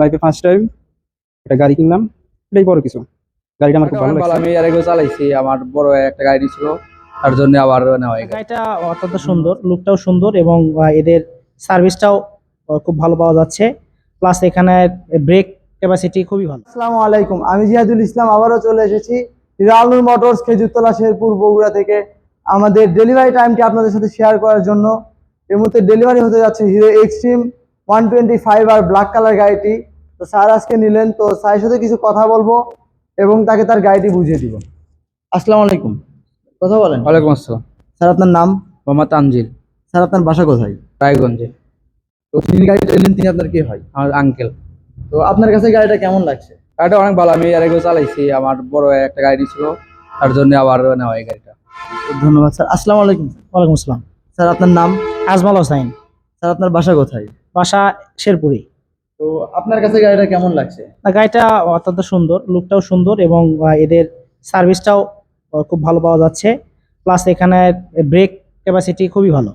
লাইফে first time একটা গাড়ি কিনলাম এটাই বড় কিছু। গাড়িটা আমার খুব ভালো লাগছে। আমি এর আগেও চালাইছি আমার বড় একটা গাড়ি ছিল তার জন্য আবার নেওয়া হয় গাড়িটা অত্যন্ত সুন্দর লুকটাও সুন্দর এবং এদের সার্ভিসটাও খুব ভালো পাওয়া যাচ্ছে। প্লাস এখানে ব্রেক ক্যাপাসিটি খুবই ভালো। আসসালামু আলাইকুম আমি জিয়াদুল ইসলাম আবারও চলে এসেছি রানুর মোটরস খেজুরতলা শেরপুর বগুড়া থেকে। আমাদের ডেলিভারি টাইমটি আপনাদের সাথে শেয়ার করার জন্য। এর মধ্যে ডেলিভারি হতে যাচ্ছে Hero Xtreme one twenty five আর ব্ল্যাক কালার গাড়িটি। তো স্যার আজকে নিলেন তো স্যারের সাথে কিছু কথা বলব এবং তাকে তার গাড়িটি বুঝিয়ে দিব। আসসালামু আলাইকুম। কথা বলেন। ওয়ালাইকুম আসসালাম। স্যার আপনার নাম? মোহাম্মদ তানজিল। স্যার আপনার বাসা কোথায়? রায়গঞ্জে। তো তিনি গাড়িটা নিলেন তিনি আপনার কি হয় আমার আঙ্কেল তো আপনার কাছে গাড়িটা কেমন লাগছে? গাড়িটা অনেক ভালো আমি এর আগেও চালাইছি। আমার বড় একটা গাড়ি ছিল তার জন্য আবার নেওয়া হয় গাড়িটা। ধন্যবাদ স্যার। আসসালামু আলাইকুম। ওয়ালাইকুম আসসালাম। স্যার আপনার নাম? আজমাল হোসাইন স্যার আপনার বাসা কোথায়? বাসা শেরপুরি। তো আপনার কাছে গাড়িটা কেমন লাগছে? না, গাড়িটা অত্যন্ত সুন্দর লুকটাও সুন্দর এবং এদের সার্ভিসটাও খুব ভালো পাওয়া যাচ্ছে। প্লাস এখানে ব্রেক ক্যাপাসিটি খুবই ভালো।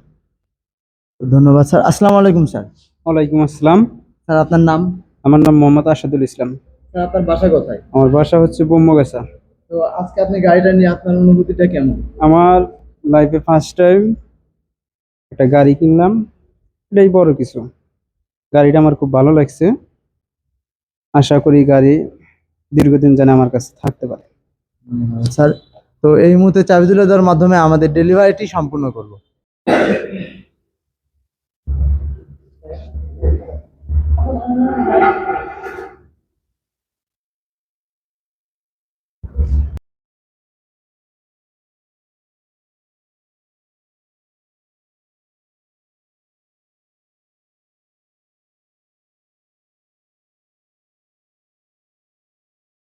ধন্যবাদ স্যার। আসসালামু আলাইকুম স্যার। ওয়ালাইকুম আসসালাম। স্যার আপনার নাম? আমার নাম মোহাম্মদ আসাদুল ইসলাম। স্যার আপনার বাসা কোথায়? আমার বাসা হচ্ছে বোম্মগাছা তো আজকে আপনি গাড়িটা নিয়ে আপনার অনুভূতিটা কেমন? আমার লাইফে ফার্স্ট টাইম একটা গাড়ি কিনলাম। এটাই বড় কিছু। গাড়িটা আমার খুব ভালো লাগছে। আশা করি গাড়ি দীর্ঘদিন যেন আমার কাছে থাকতে পারে। স্যার, তো এই মুহূর্তে চাবি তুলে দেওয়ার মাধ্যমে আমাদের ডেলিভারিটি সম্পূর্ণ করব।